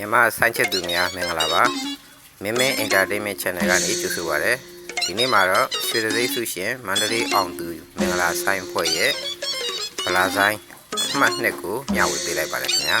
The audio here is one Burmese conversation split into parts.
မြန်မာဆိုင်းချက်သူများမင်္ဂလာပါမင်းမင်း entertainment channel ကနေကြိုဆိုပါရစေဒီနေ့မှာတော့ရွှေတသိန်းစုရှင်မန္တလေးအောင်သူမင်္ဂလာဆိုင်ဖွဲ့ရဲ့ဗလာဆိုင်အမှတ်နှစ်ကိုမျှဝေပေးလိုက်ပါတယ်ခင်ဗျာ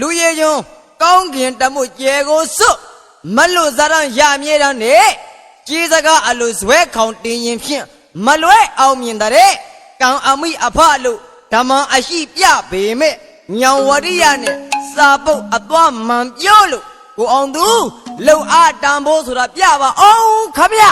လူရည်ကျွန်းကောင်းကင်တမှုကျဲကိုစွတ်မလွတ်စားရန်ရမြဲတမ်းနဲ့ကြီးစကားအလိုဇွဲခေါင်တင်ရင်ဖြင့်မလွဲအောင်မြင်တဲ့ကံအမိအဖလို့ဓမ္မအရှိပြပေမဲ့ညောင်ဝရိယနဲ့စာပုတ်အသွားမှန်ပြောလို့ကိုအောင်သူလုံအားတန်ဖိုးဆိုတာပြပါအောင်ခမရ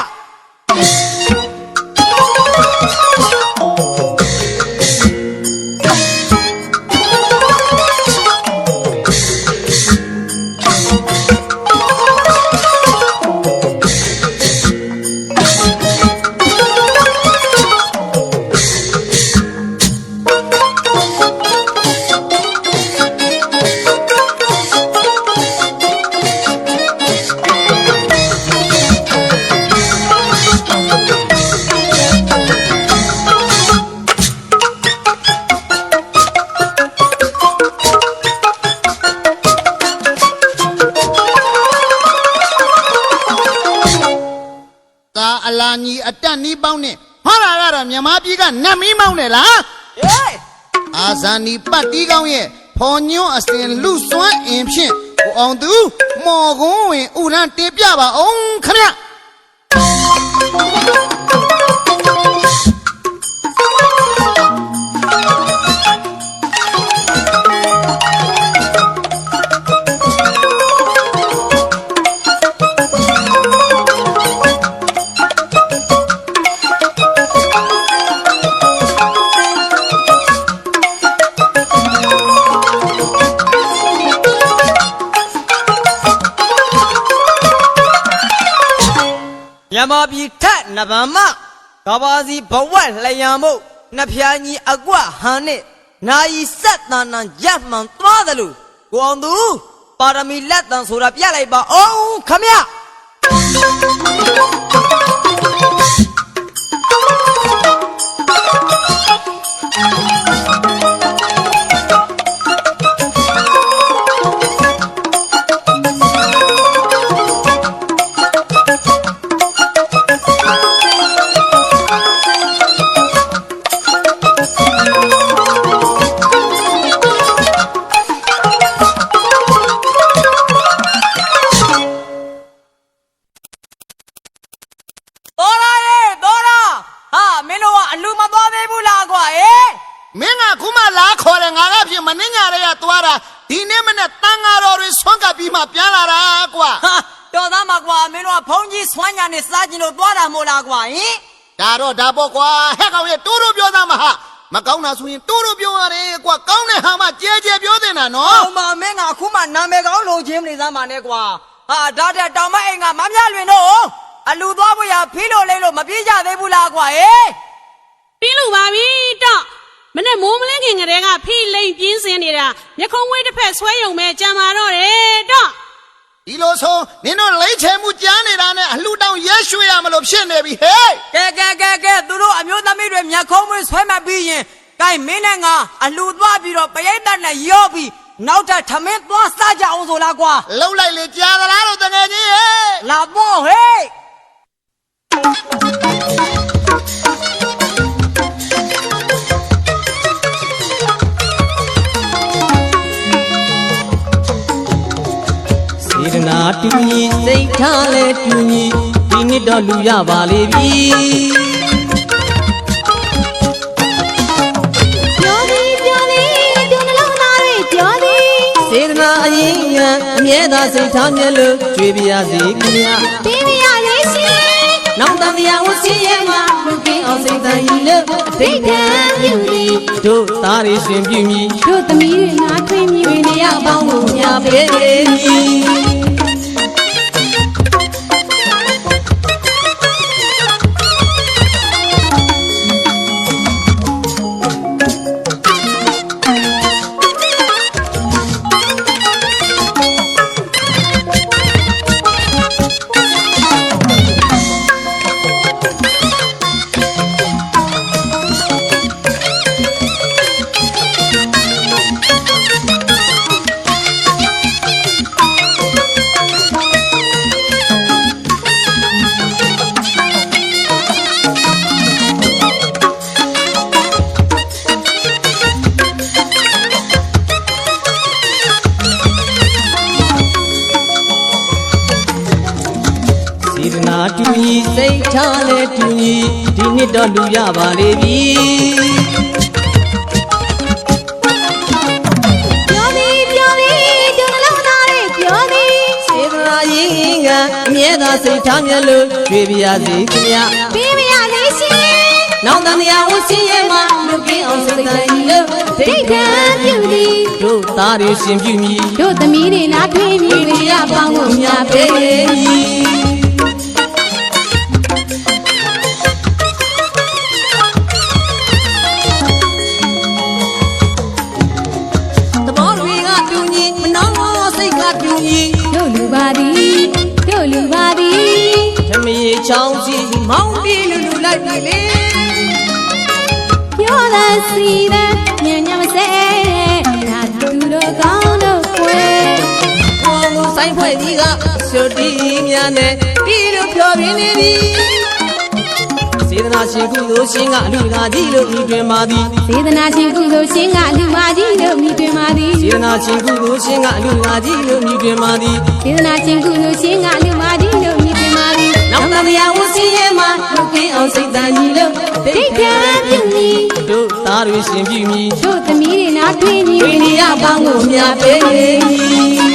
တ်မီးမောင်းတယ်လားဟေးအာဇာနီပတ်တီးကောင်းရဲ့ဖော်ညွန့်အစဉ်လူစွမ်းအင်ဖြင့်ကိုအောင်သူမော်ကုန်းဝင်ဥရန်တင်ပြပါအောင်ခရ မြန်မာပြည်ထက်နဗမကဘာစီဘဝလျံမို့နှဖျားကြီးအကွဟန်နဲ့နာယီဆက်တန်တန်ရမှန်သွားတယ်လို့ကိုအောင်သူပါရမီလက်တန်ဆိုတာပြလိုက်ပါအောင်ခမရ ဒီနေ့မနဲ့တန်ဃာတော်တွေဆွမ်းကပ်ပြီးမှပြန်လာတာကွာဟာတော်သားမကွာမင်းတို့ကဘုံကြီးဆွမ်းညာနဲ့စားကျင်လို့သွားတာမို့လားကွာဟင်ဒါတော့ဒါပေါ့ကွာဟဲ့ကောင်ရဲ့တိုးတိုးပြောသားမဟာမကောင်းတာဆိုရင်တိုးတိုးပြောရတယ်ကွာကောင်းတဲ့ဟာမှကြဲကြဲပြောတင်တာနော်ဟောမမင်းကအခုမှနာမည်ကောင်းလုံချင်းမနေသားမှနဲ့ကွာဟာဒါတဲ့တောင်မအိမ်ကမမြလွင်တော့အလူသွားဖို့ရဖီးလို့လိမ့်လို့မပြေးကြသေးဘူးလားကွာဟေးပြီးလို့ပါပြီတော့ မနဲ့မိုးမလင်းခင်ကလေးကဖိလိန်ပြင်းစင်နေတာမျက်ခုံးဝေးတစ်ဖက်ဆွဲယုံမဲ့ကြံမာတော့တယ်တော့ဒီလိုဆိုနင်တို့လိမ့်ချဲမှုကြားနေတာနဲ့အလှတောင်ရဲရွှေရမလို့ဖြစ်နေပြီဟဲ့ကဲကဲကဲကဲသူတို့အမျိုးသမီးတွေမျက်ခုံးမွေးဆွဲမှတ်ပြီးရင်ကဲမင်းနဲ့ငါအလူသွားပြီးတော့ပရိသတ်နဲ့ရော့ပြီးနောက်ထပ်ထမင်းသွားစားကြအောင်ဆိုလားကွာလှုပ်လိုက်လေကြားသလားလို့တကယ်ကြီးဟဲ့လာပေါ့ဟေး တနာတူညီစိတ်ထားလဲတူညီဒီနှစ်တော့လူရပါလေပြီပြောသည်ပြောသည်ဒုနှလုံးသားတွေပြောသည်စေတနာအရင်ကအမြဲတမ်းစိတ်ထားမြဲလို့ကြွေးပြရစီခင်ဗျာပေးပြရလေးရှင်နောက်တန်တရားဝစီရဲ့မှာလူကင်းအောင်စိတ်တန်ကြီးလို့အထိတ်တန်ပြုပြီးတို့သားရရှင်ပြုမိတို့သမီးတွေနားထွေးမြည်ဝိနနေည်းရအပါပေါင်းကိုညာပေးမည် တော့လူရပါလေပြီပြောသည်ပြောသည်တို့နှလုံးသားတွေပြောသည်စေတနာရင်ကအမြဲတမ်းစိတ်ထားမြဲလို့ကြွေးပြရစီခင်ဗျာပေးပြရလေးရှင်နောက်တန်တရားဝစီရဲ့မှာလူကင်းအောင်စိတ်တန်ကြီးလို့အထိဒိတ်တ်တတန်န်ပြုသည်တို့သားရရှင်ပြုမိတို့သမီးတွေနားထွေးမြဝိည်နနေည်းရအပါပေါင်းကိုကိုညာညာပေးပေးမည် ရေချောင်းစီမောင်းပြေးလူလူလိုက်ပြီလေပြောလာစီတဲ့ညံ့ညံ့မစဲဒါသူတို့ကောင်းတို့ကွယ်ဘောင်ကိုဆိုင်ဖွဲ့ကြီးကစွတ်တီးများနဲ့ပြီးလို့ဖြောပြင်းနေပြီစေတနာရှင်ကုသိုလ်ရှင်ကအလူတကာကြီးလို့ဤတွင်ပါသည်စေတနာရှင်ကုသိုလ်ရှင်ကလူမကြီးတို့မိတွင်ပါသည်စေတနာရှင်ကုသိုလ်ရှင်ကအလူတကာကြီးလို့ဤတွင်ပါသည်စေတနာရှင်ကုသိုလ်ရှင်ကလူမကြီးတို့မိတွင်ပါ သည်နောက်တတရားဝစီရဲ့မှာလူကင်းအောင်စိတ်တန်ကြီးလို့ဒိတ်တန်ပြုမည်တို့သားတွေရှင်ပြုမိတို့သမီးတွေနားထွေးမြည်ဝိနည်းအပေါင်းကိုမြတ်ပေး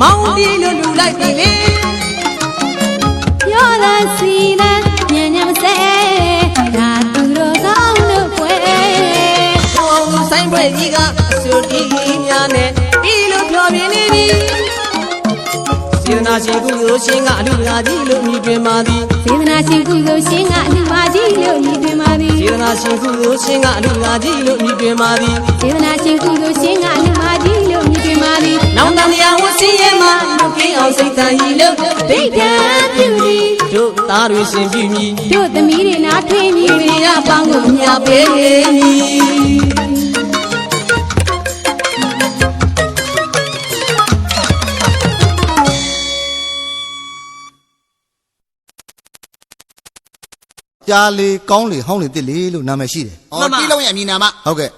မောင်းပြေးလို့လူလိုက်ပြီလေပြောလာစီတဲ့ညံ့ညံ့မစဲဒါသူတို့ကောင်းတို့ကွယ်ဘောင်ကိုဆိုင်ဖွဲ့ကြီးကစွတ်တီးများနဲ့ပြီးလို့ဖြောပြင်းနေပြီစေတနာရှင်ကုသိုလ်ရှင်ကအလူတကာကြီးလို့ဤတွင်ပါသည်စေတနာရှင်ကုသိုလ်ရှင်ကလူမကြီးတို့မိတွင်ပါသည်စေတနာရှင်ကုသိုလ်ရှင်ကအလူတကာကြီးလို့ဤတွင်ပါသည်စေတနာရှင်ကုသိုလ်ရှင်ကလူမကြီးတို့မိတွင်ပါသည် နောက်တန်တရားဝစီရဲ့မှာလူကင်းအောင်စိတ်တန်ကြီးလို့ဒိတ်တန်ပြုသည်တို့သားတွေရှင်ပြုမိတို့သမီးတွေနားထွေးမြည်ဝိနည်းအပေါင်းကိုမြတ်ပေးမည်ကြားလေကောင်းလေဟောင်းလေတစ်လေလို့နာမည်ရှိတယ်အော်တီလုံးရဲ့အမည်နာမဟုတ်ကဲ့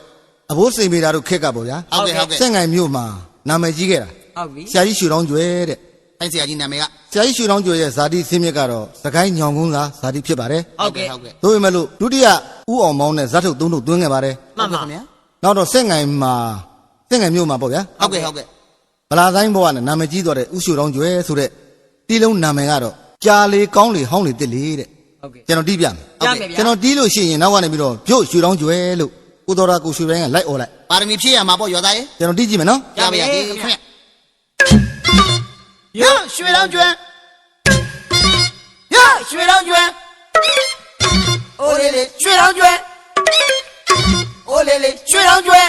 အဘိုးစိန်မေတာတို့ခက်ကပေါ့ဗျာဟုတ်ကဲ့ဟုတ်ကဲ့စက်ငိုင်မြို့မှာ နာမည်ကြီးခဲ့တာဟုတ်ပြီဆရာကြီးရွှေတောင်းကျွဲတဲ့တိုင်းဆရာကြီးနာမည်ကဆရာကြီးရွှေတောင်းကျွဲရဲ့ဇာတိဆင်းမြစ်ကတော့စကိုင်းညောင်ကုန်းသာဇာတိဖြစ်ပါတယ်ဟုတ်ကဲ့ဟုတ်ကဲ့တို့ပေမဲ့လို့ဒုတိယဥအောင်မောင်းနဲ့ဇတ်ထုတ်သုံးထုတ်သွင်းခဲ့ပါတယ်မှန်ပါခင်ဗျာနောက်တော့စက်ငိုင်မှာစက်ငိုင်မြို့မှာပေါ့ဗျာဟုတ်ကဲ့ဟုတ်ကဲ့ဗလာဆိုင်ဘဝနဲ့နာမည်ကြီးသွားတဲ့ဥရှုတော်ကျွဲဆိုတဲ့တီးလုံးနာမည်ကတော့ကြာလေကောင်းလေဟောင်းလေတစ်လေတဲ့ဟုတ်ကဲ့ကျွန်တော်တီးပြမယ်ပြမယ်ဗျာကျွန်တော်တီးလို့ရှိရင်နောက်ကနေပြီးတော့ပြုတ်ရွှေတော်ကျွဲလို့ကိုတော်တာကိုရွှေတိုင်းကလိုက်អော်လိုက် ပါရမီဖြည့်ရမှာပေါ့ရွာသားရေကျွန်တော်တီးကြည့်မယ်နော်ကြပါရစေခင်ဗျရရွှေတောင်ကျွန်းရရွှေတောင်ကျွန်းအိုးလေးလေးရွှေတောင်ကျွန်းအိုးလေးလေးရွှေတောင်ကျွန်း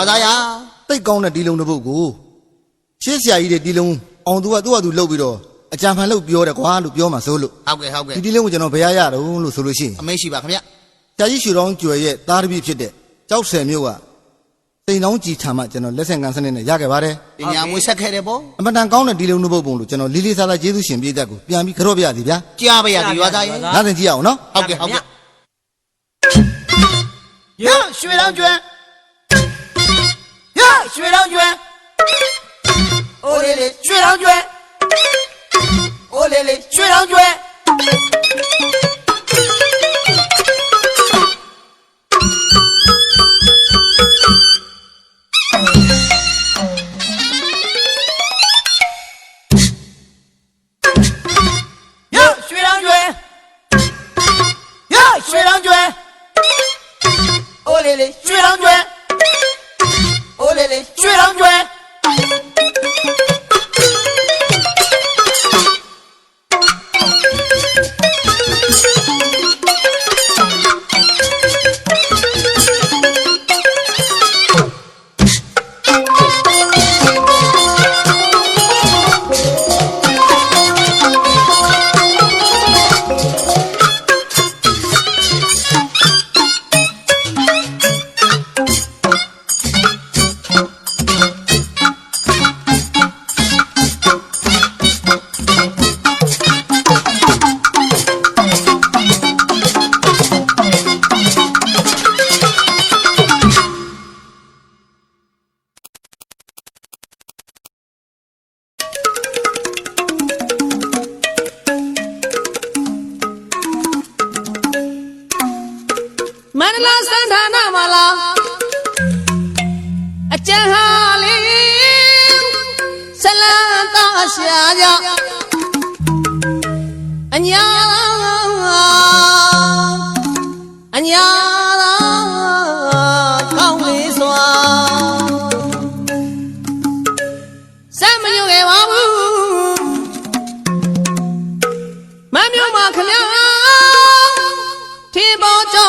ရွာသားရတိတ်ကောင်းတဲ့တီးလုံးတစ်ပုတ်ကိုရှေ့ဆရာကြီးတဲ့တီးလုံးအောင်သူကသူ့ဟာသူလှုပ်ပြီးတော့အကြံဖန်လှုပ်ပြောတယ်ကွာလို့ပြောမှာစိုးလို့ဟုတ်ကဲ့ဟုတ်ကဲ့ဒီတီးလုံးကိုကျွန်တော်ဘယ်ရရတော့လို့ဆိုလို့ရှိရင်အမေရှိပါခင်ဗျဆရာကြီးရွှေတော်ကျွဲရဲ့သားတစ်ပြည့်ဖြစ်တဲ့ကြောက်ဆယ်မျိုးကတိန်တောင်းကြည်ထာမှကျွန်တော်လက်ဆင့်ကန်စနစ်နဲ့ရခဲ့ပါတယ်ပညာမွေးဆက်ခဲ့တယ်ပေါ့အမတန်ကောင်းတဲ့တီးလုံးတစ်ပုတ်ပုံလို့ကျွန်တော်လေးလေးစားစားကျေးဇူးရှင်ပြည်သက်ကိုပြန်ပြီးကြော့ပြရစီဗျာကြားပါရစေရွာသားရေနားသင်ကြည့်အောင်နော်ဟုတ်ကဲ့ဟုတ်ကဲ့ရရွှေတောင်ကျွန်း ရရွှေတောင်ကျွန်းအိုးလေးလေးရွှေတောင်ကျွန်းအိုး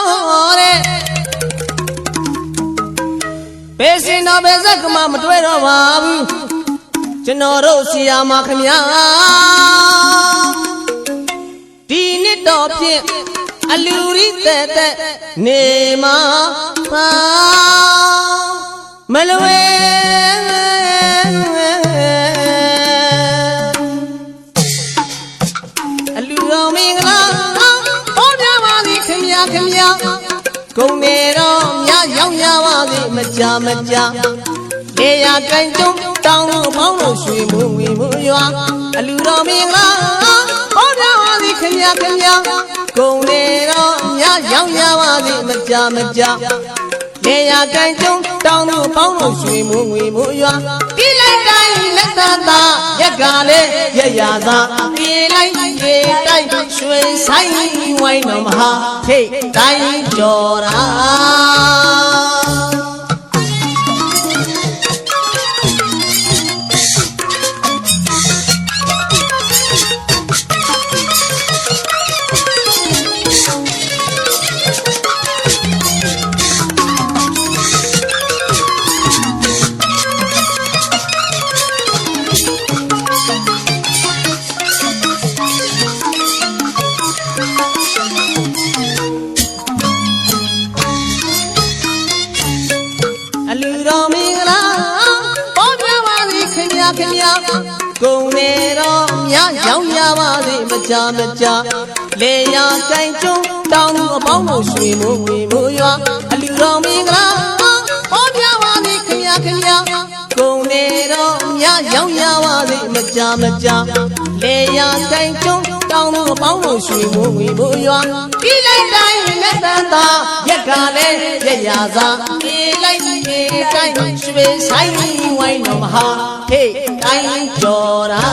ပေါ်ကြောတဲ့ဘယ်စင်တော့ဘယ်ဇက်ကမှမတွေ့တော့ပါဘူးကျွန်တော်တို့ဆီယာမခမညာဒီနှစ်တော့ဖြင့်အလူရီတဲ့တဲ့နေမှာပါမလွယ် ဗျာခင်ဗျာဂုံနေတော့မြရောက်ရပါသည်မကြမကြလေယာကိုင်တုံးတောင်းလို့ပေါင်းလို့ရွှေမူဝင်မူရွာအလူတော်မင်္ဂလာဟောကြပါသည်ခင်ဗျာခင်ဗျာဂုံနေတော့မြရောက်ရပါသည်မကြမကြလေယာကိုင်တုံးတောင်းလို့ပေါင်းလို့ရွှေမူဝင်မူရွာဒီလိုက်တိုင်း လက်သတတာရက်ကလေးရရသာပြေးလိုက်ပြေးတိုက်ရွှေဆိုင်ဝိုင်းတော်မဟာဟေးတိုင်းကျော်တာ ပါစေမကြမကြလေယာကိုင်ကျုံတောင်းသူအပေါင်းတို့ရွှေမိုးဝေမိုးရွာအလူတော်မင်္ဂလာပေါ်ပြပါစေခင်ဗျာခင်ဗျာကုံနေတော့မြရောင်းရပါစေမကြမကြလေယာကိုင်ကျုံတောင်းသူအပေါင်းတို့ရွှေမိုးဝေမိုးရွာဒီလိုက်တိုင်းနဲ့တန်တာရက်ကလည်းရရသာပြေးလိုက်ပြေးတိုင်းရွှေဆိုင်ဝိုင်းတော်မဟာဟေးတိုင်းကျော်တာ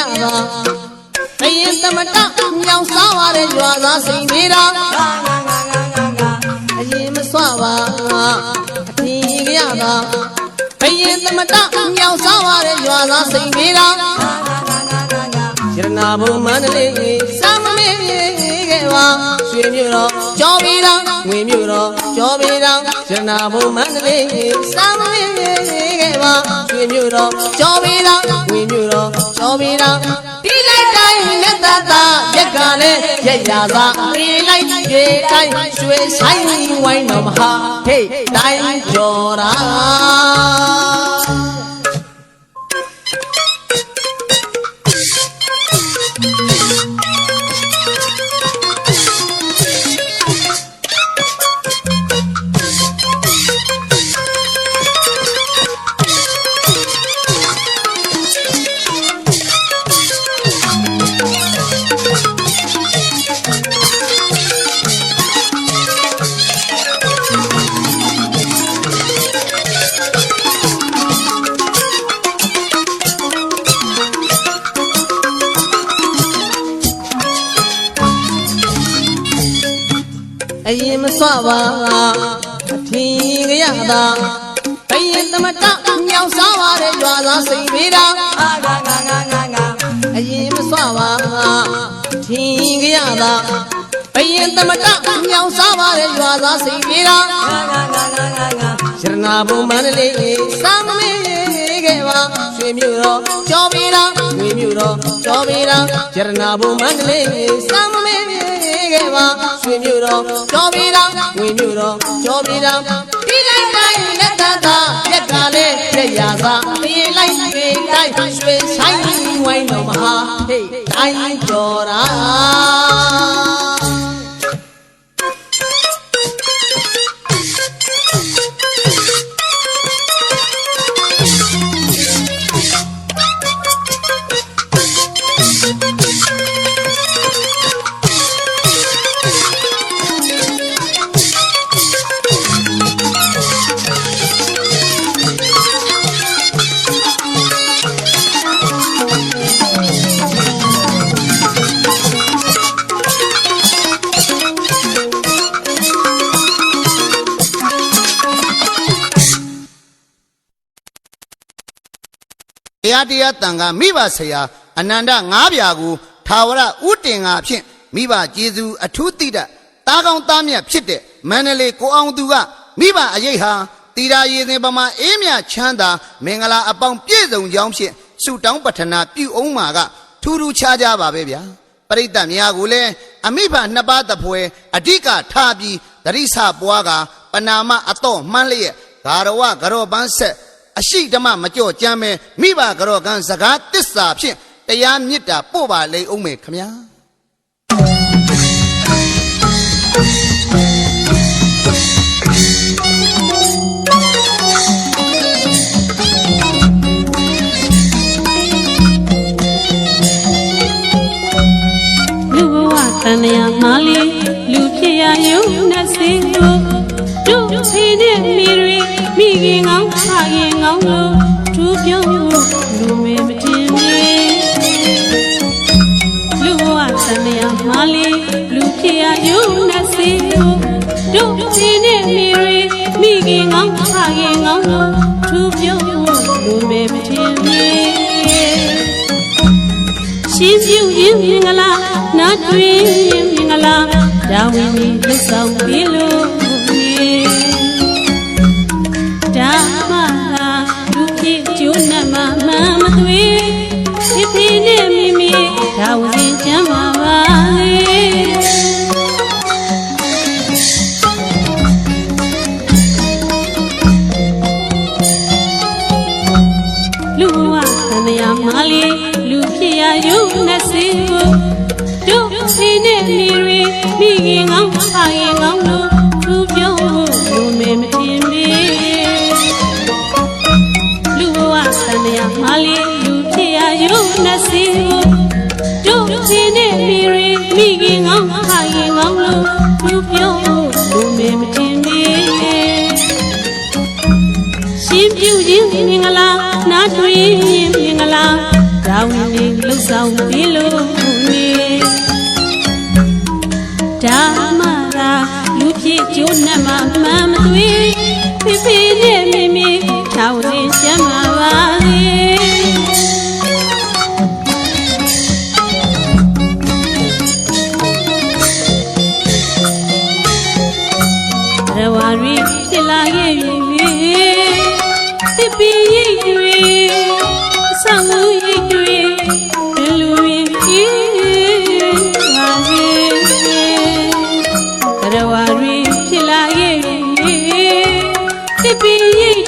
ပါအရင်သမတမြောင်စားပါတဲ့ရွာသားစိန်နေတာအရင်မစွပါထင်ကြရပါအရင်သမတမြောင်စားပါတဲ့ရွာသားစိန်နေတာရတနာဘုံမန္တလေးစမ်း မမေးခဲ့ပါရွှေမြို့တော်ကြောပြီးတော့ငွေမြို့တော်ကြောပြီးတော့ရတနာဘုံမန္တလေးစမ်းမမေးခဲ့ပါရွှေမြို့တော်ကြောပြီးတော့ငွေမြို့တော်ကြောပြီးတော့ဒီလိုက်တိုင်းလက်တတာရက်ကလည်းရက်ရသာပြေးလိုက်ပြေးတိုင်းရွှေဆိုင်ဝိုင်းတော်မဟာဟေးတိုင်းကျော်တာ ပါအထင်ကြရတာဘယင်သမတမြောင်စားပါတဲ့ရွာသားစိန်ပေးတာအာငါငါငါငါငါအရင်မစွပါအထင်ကြရတာဘယင်သမတမြောင်စားပါတဲ့ရွာသားစိန်ပေးတာအာငါငါငါငါငါရတနာဘုံမန္တလေးစမ်းမမေးခဲ့ပါရွှေမြို့တော်ကြောပေးတာငွေမြို့တော်ကြောပေးတာရတနာဘုံမန္တလေးစမ်းမမေး ခဲ့ပါရွှေမြို့တော်ကြောပေးတာငွေမြို့တော်ကြောပေးတာဒီလိုက်တိုင်းလက်တသာရက်ကလေးရက်ရသာပြေးလိုက်ပြေးတိုင်းရွှေဆိုင်ဝိုင်းတော်မဟာဟေးတိုင်းကျော်တာတ ရားတရားတန်ခါမိဘဆရာအနန္တငါးပြာကိုထာဝရဥတင်ငါဖြင့်မိဘကျေးဇူးအထူးတိတတ်တားကောင်းသားမြတ်ဖြစ်တဲ့မန္တလေးကိုအောင်သူကမိဘအရေးဟာတီရာရည်စင်ပမာအေးမြချမ်းသာမင်္ဂလာအပေါင်းပြည့်စုံကြောင်းဖြင့်ဆုတောင်းပတ္ထနာပြုအောင်မှာကထူးထူးခြားခြားပါပဲဗျာပရိသတ်များကိုလည်းအမိဘနှစ်ပါးတပွဲအဓိကထားပြီးတရိษပွားကပနာမအတော့မှန်းလျက်ဂါရဝဂရောပန်းဆက် အရှိဓမ္မမကြော့ကြမ်းမဲမိဘဂရောကံစကားတစ္ဆာဖြင့်တရားမြစ်တာပို့ပါလေအောင်မေခမညာလူဘဝတန်ရာမလေးလူဖြစ်ရယုံနဲ့စေကိုတို့ဖေနဲ့မိရီမိခင်ကောင်းဖခင် ကောင်းတို့သူပြုံးလူမေမတင်မေလူဘဝတန်ရာမလေးလူဖြစ်ရယုံနဲ့စေကိုတို့ဖေနဲ့မိရီမိခင်ကောင်းဖခင်ကောင်းတို့သူပြုံးလူမေမတင်မေရှင်ပြုရင်မင်္ဂလာနာတွေ့ရင်မင်္ဂလာဒါဝိနည်းလက်ဆောင်ပြီးလို့ မိဒါဝစဉ်ချမ်းပါပါလေလူဘဝသံဃာမလေးလူဖြစ်ရယုံနဲ့စေကိုတို့ဖေနဲ့မိရီမိခင်ကောင်းဖခင်ကောင်းတို့သူပြုံးဖို့လူမေမတင်မေလူဘဝသံဃာမလေးလူဖြစ်ရယုံနဲ့စေ ဒါဝိနေလှုပ်ဆောင်ပြီးလို့နေဒါမှသာလူဖြစ်ကျိုးနှမမှန်မသွေ တစ်ပင်ရိတ်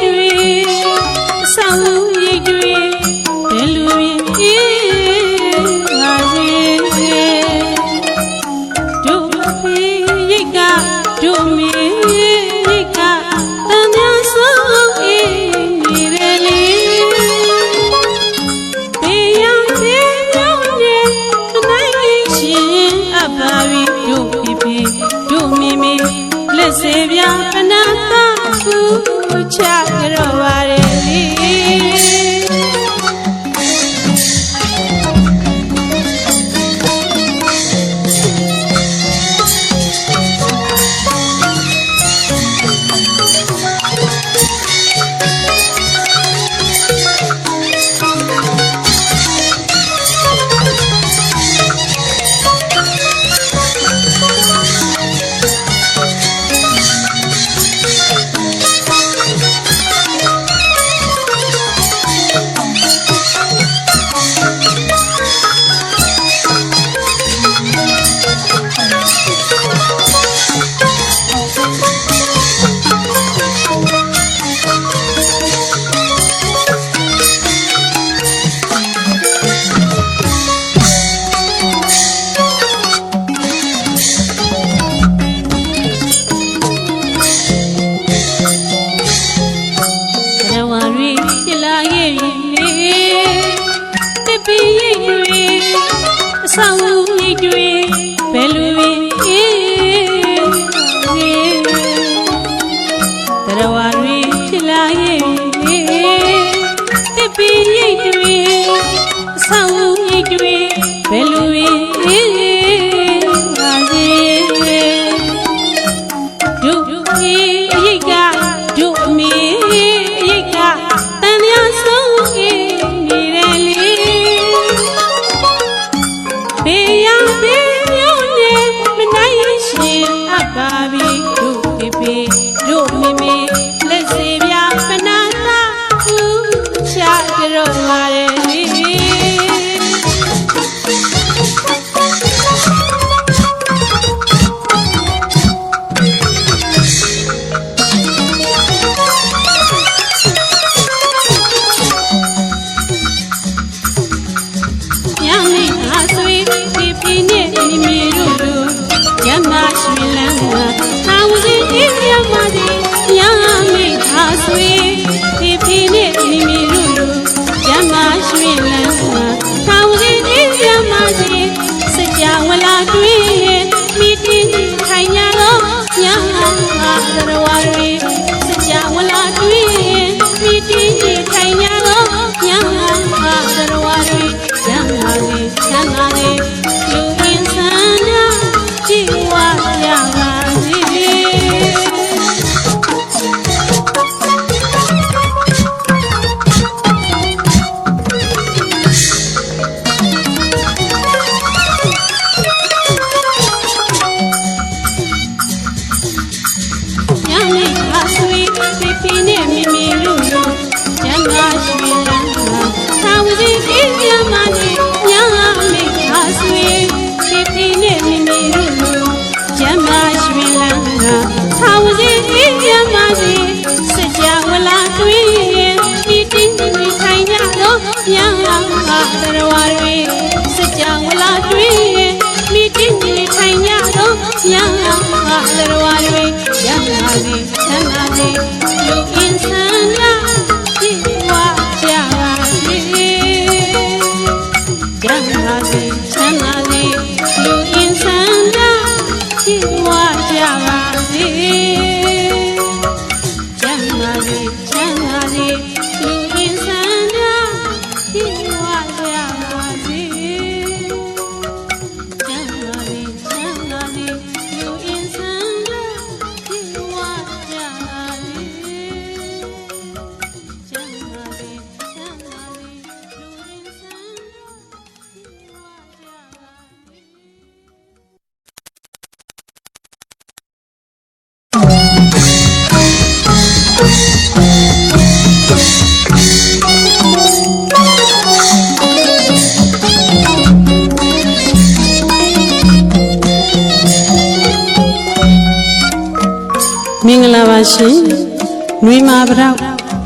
ပရောက်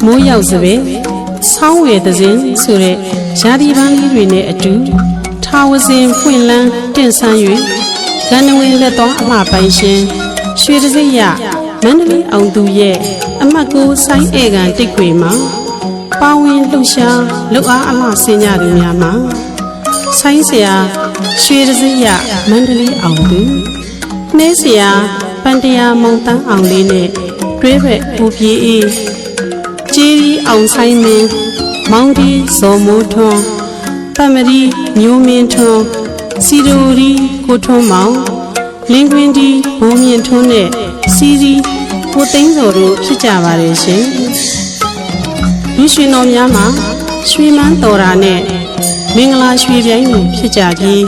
မိုးရောက်စပယ်ဆောင်းဝယ်သစဉ်ဆိုတဲ့ဇာတိပန်းလေးတွေနဲ့အတူထာဝစဉ်ဖွင့်လန်းတင့်ဆန်း၍လန်နဝင်လက်တော်အမှပိုင်ရှင်ရွှေတစိရမန္တလေးအောင်သူရဲ့အမှတ်ကိုဆိုင်းဧကန်တိတ်ခွေမှာပါဝင်လှူရှာလှူအားအလှဆင်းရသူများမှာဆိုင်းစရာရွှေတစိရမန္တလေးအောင်သူနှဲစရာပန်တရာမုံတန်းအောင်လေးနဲ့ တွဲဘက်ပူပြေးအေးကျေးရီအောင်ဆိုင်မင်းမောင်ဒီဇော်မိုးထွန်းပမရီမျိုးမင်းထွန်းစီဒိုရီကိုထွန်းမောင်လင်းကွင်းဒီဘိုးမြင့်ထွန်းနဲ့စီရီကိုသိန်းစော်တို့ဖြစ်ကြပါတယ်ရှင်လူရွှေတော်များမှာရွှေမန်းတော်ရာနဲ့မင်္ဂလာရွှေပြိုင်ကိုဖြစ်ကြပြီး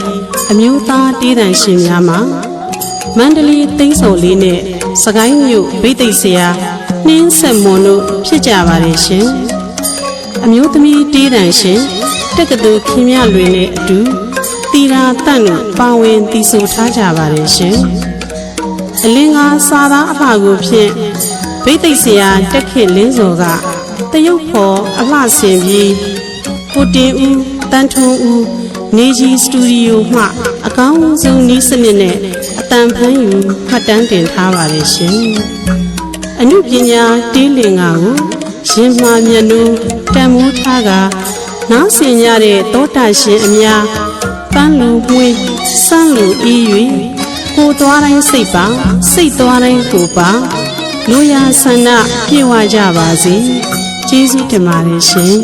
အမျိုးသားတေးတန်ရှင်များမှာမန္တလေးသိန်းစော်လေးနဲ့ စကိုင်းမြို့ဗိသိက်ဆရာနှင်းဆက်မွန်တို့ဖြစ်ကြပါတယ်ရှင်။အမျိုးသမီးတေးတန်ရှင်တက္ကသိုလ်ခင်မြလွင်နဲ့အတူတီရာတန့်တို့ပါဝင်တည်ဆူထားကြပါတယ်ရှင်။အလင်းကားစာသားအဖကိုဖြင့်ဗိသိက်ဆရာတက်ခေလင်းစော်ကတရုတ်ဖော်အလှဆင်ပြီးကိုတင်ဦးတန်ထွန်းဦးနေကြီးစတူဒီယိုမှအကောင်းဆုံးနည်းစနစ်နဲ့အ တန်ဖန်းယူမှတ်တမ်းတင်ထားပါတယ်ရှင်။အမှုပညာတေးလင်္ကာကိုရင်မှာမျက်နှာတန်မိုးထားကနားဆင်ရတဲ့သောတာရှင်အများပန်းလူမွေးစမ်းလူအေး၍ကိုယ်သွားတိုင်းစိတ်ပါစိတ်သွားတိုင်းကိုယ်ပါလူရဆန္ဒပြေဝကြပါစေကျေးဇူးတင်ပါတယ်ရှင်